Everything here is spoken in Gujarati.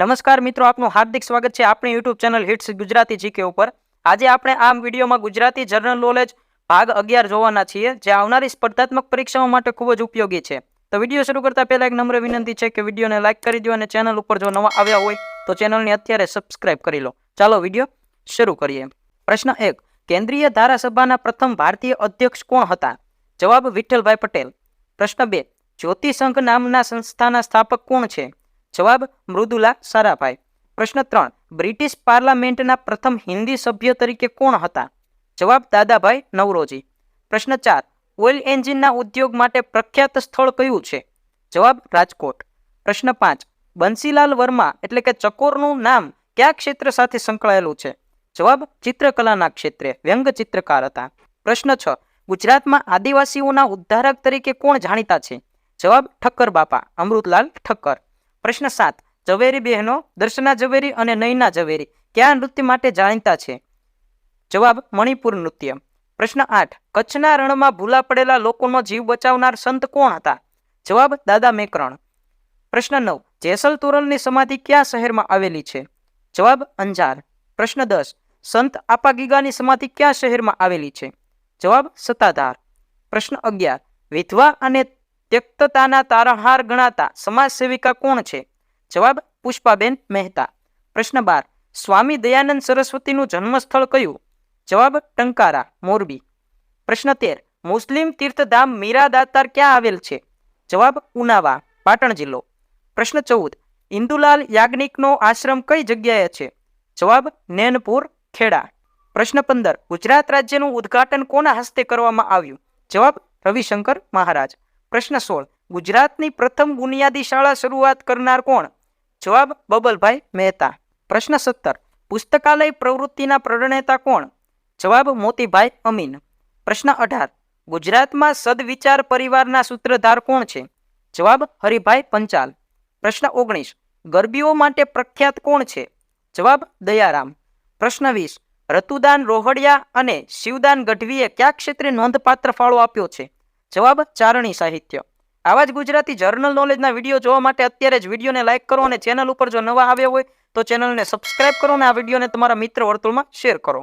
નમસ્કાર મિત્રો, આપનું હાર્દિક સ્વાગત છે આપણી YouTube channel Hits Gujarati GK ઉપર. આજે આપણે આ વિડીયોમાં ગુજરાતી જનરલ નોલેજ ભાગ અગિયાર જોવાના છીએ, જે આવનારી સ્પર્ધાત્મક પરીક્ષાઓ માટે ખૂબ જ ઉપયોગી છે. તો વીડિયો શરૂ કરતા પહેલા એક નમ્ર વિનંતી છે કે વિડીયોને લાઇક કરી દો અને ચેનલ ઉપર જો નવા આવ્યા હોય, તો ચેનલને અત્યારે સબસ્ક્રાઇબ કરી લો. ચાલો વીડિયો શરૂ કરીએ. પ્રશ્ન એક, કેન્દ્રીય ધારાસભાના પ્રથમ ભારતીય અધ્યક્ષ કોણ હતા? જવાબ વિઠ્ઠલભાઈ પટેલ. પ્રશ્ન બે જ્યોતિસંઘ નામના સંસ્થાના સ્થાપક કોણ છે? જવાબ મૃદુલા સારાભાઈ. પ્રશ્ન ત્રણ, બ્રિટિશ પાર્લામેન્ટના પ્રથમ હિન્દી સભ્ય તરીકે કોણ હતા? જવાબ દાદાભાઈ નવરોજી. પ્રશ્ન ચાર, ઓઇલ એન્જિનના ઉદ્યોગ માટે પ્રખ્યાત સ્થળ કયું છે? જવાબ રાજકોટ. પ્રશ્ન પાંચ, બંસીલાલ વર્મા એટલે કે ચકોરનું નામ કયા ક્ષેત્ર સાથે સંકળાયેલું છે? જવાબ ચિત્રકલાના ક્ષેત્રે, વ્યંગ ચિત્રકાર હતા. પ્રશ્ન છ, ગુજરાતમાં આદિવાસીઓના ઉદ્ધારક તરીકે કોણ જાણીતા છે? જવાબ ઠક્કર બાપા, અમૃતલાલ ઠક્કર. પ્રશ્ન સાત. ઝવેરી બહેનો દર્શના ઝવેરી અને નયના ઝવેરી કયા નૃત્ય માટે જાણીતા છે? જવાબ, મણિપુર નૃત્ય. પ્રશ્ન આઠ. કચ્છના રણમાં ભૂલા પડેલા લોકોનો જીવ બચાવનાર સંત કોણ હતા? જવાબ, દાદા મેકરણ. પ્રશ્ન નવ. જેસલ તોરલની સમાધિ કયા શહેરમાં આવેલી છે? જવાબ, અંજાર. પ્રશ્ન દસ. સંત આપાગીગાની સમાધિ કયા શહેરમાં આવેલી છે? જવાબ, સત્તાધાર. પ્રશ્ન અગિયાર. વિધવા અને ત્યક્તતાના તારહાર ગણાતા સમાજ સેવિકા કોણ છે? જવાબ પુષ્પાબેન મહેતા. પ્રશ્ન બાર, સ્વામી દયાનંદ સરસ્વતીનું જન્મસ્થળ કયું? જવાબ ટંકારા, મોરબી. પ્રશ્ન તેર, મુસ્લિમ તીર્થધામ મીરા દાતાર ક્યાં આવેલ છે? જવાબ ઉનાવા, પાટણ જિલ્લો. પ્રશ્ન ચૌદ, ઇન્દુલાલ યાજ્ઞિકનો આશ્રમ કઈ જગ્યાએ છે? જવાબ નેનપુર, ખેડા. પ્રશ્ન પંદર, ગુજરાત રાજ્યનું ઉદ્ઘાટન કોના હસ્તે કરવામાં આવ્યું? જવાબ રવિશંકર મહારાજ. પ્રશ્ન સોળ. ગુજરાતની પ્રથમ બુનિયાદી શાળા શરૂઆત કરનાર કોણ? જવાબ બબલભાઈ મહેતા. પ્રશ્ન સત્તર. પુસ્તકાલય પ્રવૃત્તિના પ્રણેતા કોણ? જવાબ મોતીભાઈ અમીન. પ્રશ્ન અઢાર. ગુજરાતમાં સદવિચાર પરિવારના સૂત્રધાર કોણ છે? જવાબ હરિભાઈ પંચાલ. પ્રશ્ન ઓગણીસ. ગરબીઓ માટે પ્રખ્યાત કોણ છે? જવાબ દયારામ. પ્રશ્ન વીસ. રતુદાન રોહડિયા અને શિવદાન ગઢવીએ કયા ક્ષેત્રે નોંધપાત્ર ફાળો આપ્યો છે? જવાબ, ચારણી સાહિત્ય. આવા જ ગુજરાતી જર્નલ નોલેજના વીડિયો જોવા માટે અત્યારે જ વિડીયોને લાઇક કરો અને ચેનલ ઉપર જો નવા આવ્યા હોય તો ચેનલને સબસ્ક્રાઇબ કરો અને આ વિડીયોને તમારા મિત્ર વર્તુળમાં શેર કરો.